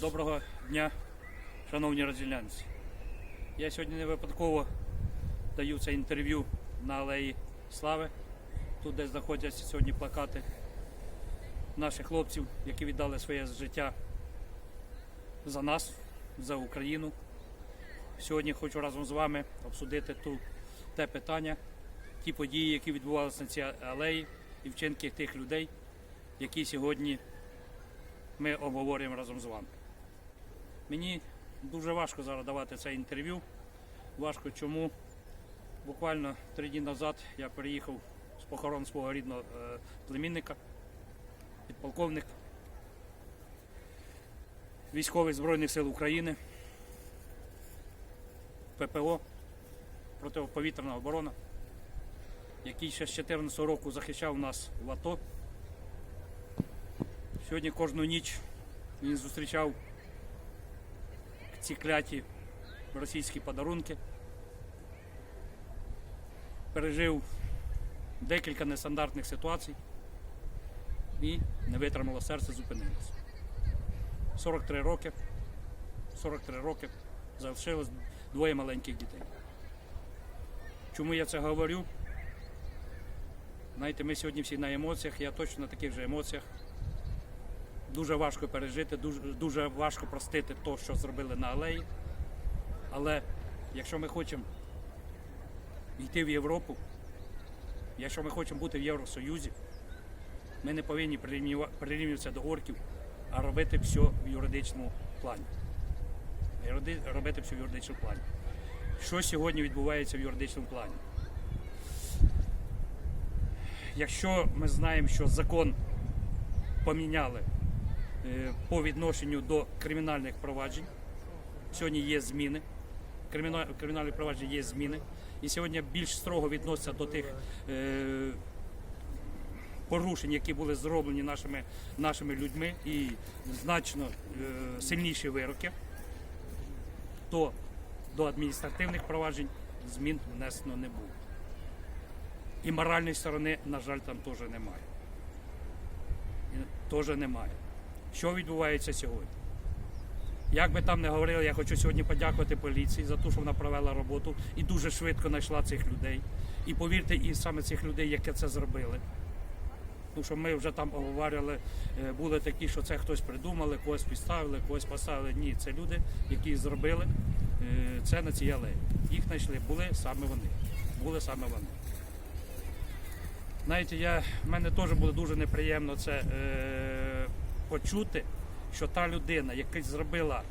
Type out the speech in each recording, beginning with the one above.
Доброго дня, шановні розділянці. Я сьогодні не випадково даю це інтерв'ю на Алеї Слави, тут де знаходяться сьогодні плакати наших хлопців, які віддали своє життя за нас, за Україну. Сьогодні хочу разом з вами обсудити ту, те питання, ті події, які відбувалися на цій алеї, і вчинки тих людей, які сьогодні ми обговорюємо разом з вами. Мені дуже важко зараз давати це інтерв'ю. Важко чому? Буквально три дні назад я приїхав з похорон свого рідного е, племінника, підполковник військових Збройних сил України, ППО, протиповітряна оборона, який ще з 2014 року захищав нас в АТО. Сьогодні кожну ніч він зустрічав ці кляті російські подарунки. Пережив декілька нестандартних ситуацій і не витримало серце, зупинилося. 43 роки. 43 роки залишилось двоє маленьких дітей. Чому я це говорю? Знаєте, ми сьогодні всі на емоціях, я точно на таких же емоціях. Дуже важко пережити, дуже, дуже важко простити те, що зробили на алеї. Але якщо ми хочемо йти в Європу, якщо ми хочемо бути в Євросоюзі, ми не повинні прирівнюватися до орків, а робити все в юридичному плані. Робити все в юридичному плані. Що сьогодні відбувається в юридичному плані? Якщо ми знаємо, що закон поміняли по відношенню до кримінальних проваджень. Сьогодні є зміни. Криміна- Кримінальних проваджень є зміни. І сьогодні більш строго відносяться до тих е, порушень, які були зроблені нашими, нашими людьми, і значно е, сильніші вироки, то до адміністративних проваджень змін внесено не було. І моральної сторони, на жаль, там теж немає. Теж немає. Що відбувається сьогодні? Як би там не говорили, я хочу сьогодні подякувати поліції за те, що вона провела роботу і дуже швидко знайшла цих людей. І повірте, і саме цих людей, які це зробили. Тому що ми вже там обговорювали, е, були такі, що це хтось придумали, когось підставили, когось поставили. Ні, це люди, які зробили е, це на цій алеї. Їх знайшли, були саме вони. Були саме вони. Знаєте, я, в мене теж було дуже неприємно це е, почути, що та людина, яка зробила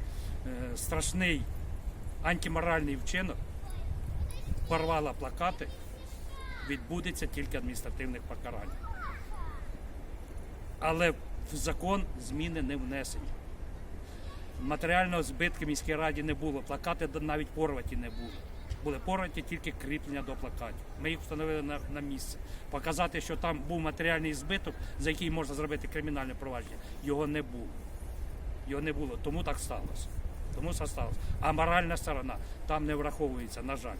е, страшний антиморальний вчинок, порвала плакати, відбудеться тільки адміністративних покарань. Але в закон зміни не внесені. Матеріального збитку міській раді не було, плакати навіть порваті не було. Були порваті тільки кріплення до плакатів. Ми їх встановили на, на місце. Показати, що там був матеріальний збиток, за який можна зробити кримінальне провадження, його не було. Його не було, тому так сталося. Тому це сталося. А моральна сторона там не враховується, на жаль.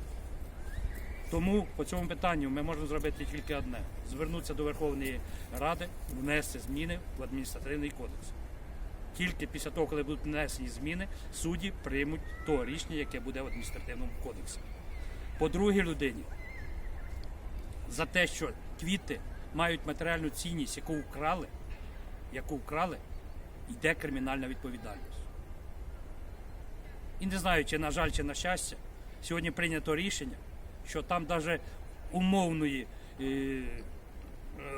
Тому по цьому питанню ми можемо зробити тільки одне: звернутися до Верховної Ради, внести зміни в адміністративний кодекс. Тільки після того, коли будуть внесені зміни, судді приймуть то рішення, яке буде в адміністративному кодексі. По другій людині, за те, що квіти мають матеріальну цінність, яку вкрали, яку вкрали, йде кримінальна відповідальність. І не знаю, чи на жаль, чи на щастя, сьогодні прийнято рішення, що там навіть умовної, е, е,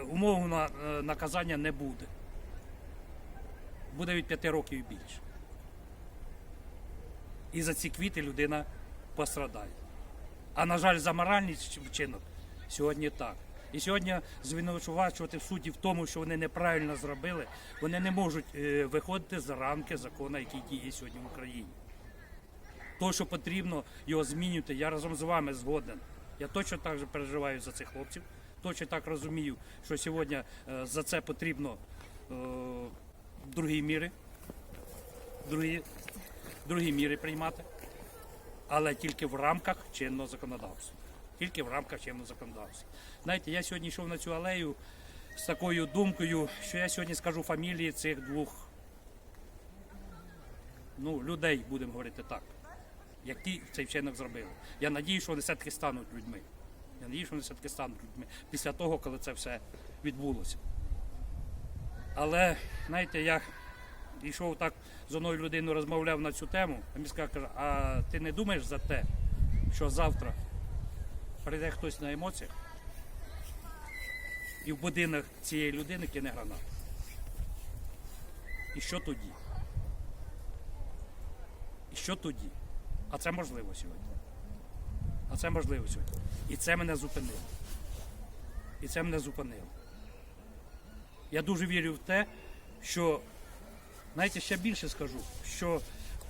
умовного е, наказання не буде. Буде від 5 років і більше. І за ці квіти людина пострадає. А на жаль, за моральний вчинок сьогодні так. І сьогодні звинувачувати в суді в тому, що вони неправильно зробили, вони не можуть е, виходити за рамки закону, який діє сьогодні в Україні. То, що потрібно його змінювати, я разом з вами згоден. Я точно так же переживаю за цих хлопців, точно так розумію, що сьогодні е, за це потрібно е, другі міри, другі, другі міри приймати, але тільки в рамках чинного законодавства. Тільки в рамках чинного законодавства. Знаєте, я сьогодні йшов на цю алею з такою думкою, що я сьогодні скажу фамілії цих двох ну, людей, будемо говорити так, які цей вчинок зробили. Я надію, що вони все-таки стануть людьми. Я надію, що вони все-таки стануть людьми після того, коли це все відбулося. Але, знаєте, я йшов так з одною людиною, розмовляв на цю тему, а мені каже, а ти не думаєш за те, що завтра прийде хтось на емоціях і в будинок цієї людини кине гранат. І що тоді? І що тоді? А це можливо сьогодні. А це можливо сьогодні. І це мене зупинило. І це мене зупинило. Я дуже вірю в те, що, знаєте, ще більше скажу, що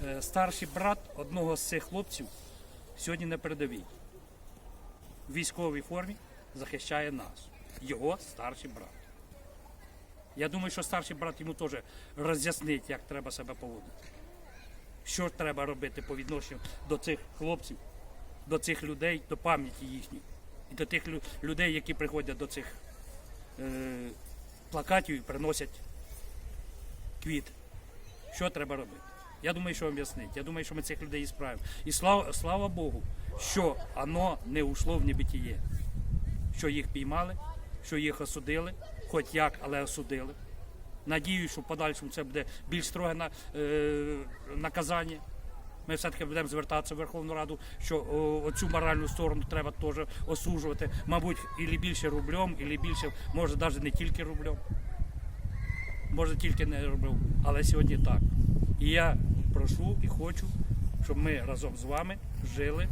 е, старший брат одного з цих хлопців сьогодні на передовій. В військовій формі захищає нас. Його старший брат. Я думаю, що старший брат йому теж роз'яснить, як треба себе поводити. Що треба робити по відношенню до цих хлопців, до цих людей, до пам'яті їхніх. І до тих людей, які приходять до цих е, плакатів і приносять квіти. Що треба робити? Я думаю, що об'яснить. Я думаю, що ми цих людей і справимо. І слава, слава Богу, що воно не ушло в небитіє. Що їх піймали, що їх осудили, хоч як, але осудили. Надію, що в подальшому це буде більш строге на, е, наказання. Ми все-таки будемо звертатися в Верховну Раду, що о, оцю моральну сторону треба теж осуджувати. Мабуть, і більше рублем, і більше, може, навіть не тільки рублем. Може, тільки не рублем, але сьогодні так. І я прошу і хочу, щоб ми разом з вами жили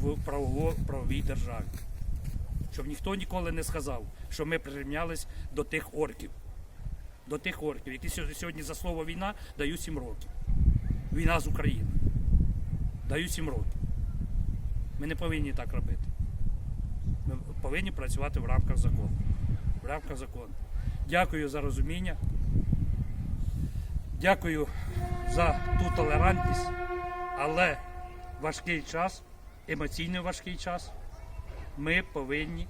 в правово, правовій державі. Щоб ніхто ніколи не сказав, що ми прирівнялись до тих орків. До тих орків, які сьогодні за слово війна дають 7 років. Війна з України. Даю 7 років. Ми не повинні так робити. Ми повинні працювати в рамках закону. В рамках закону. Дякую за розуміння. Дякую за ту толерантність, але важкий час, емоційно важкий час, ми повинні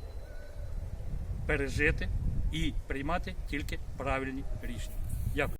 пережити і приймати тільки правильні рішення.